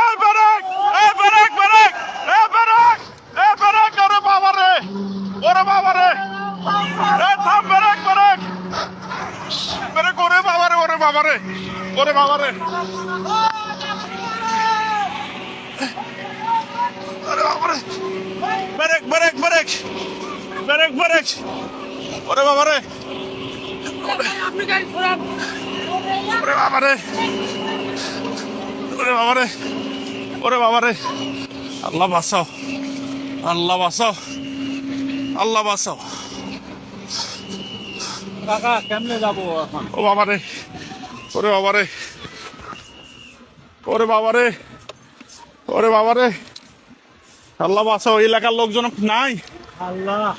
এই ব্রেক এই break break এই ব্রেক এই ব্রেক ওরে বাবা রে ওরে বাবা রে এই থাম ব্রেক ব্রেক ব্রেক ওরে বাবা রে ওরে বাবা রে ওরে বাবা রে ওরে বাবা রে brake brake brake brake brake ওরে বাবা রে আপনি গাড়ি ঘোরান। ওরে বাবা রে ওরে বাবা রে ওরে বাবা রে আল্লাহ বাঁচাও আল্লাহ বাঁচাও আল্লাহ বাঁচাও। কাকা কেমনে যাব এখন? ও বাবা রে ওরে বাবা রে ওরে বাবা রে ওরে বাবা রে আল্লাহ বাঁচাও এলাকার লোকজন নাই। আল্লাহ।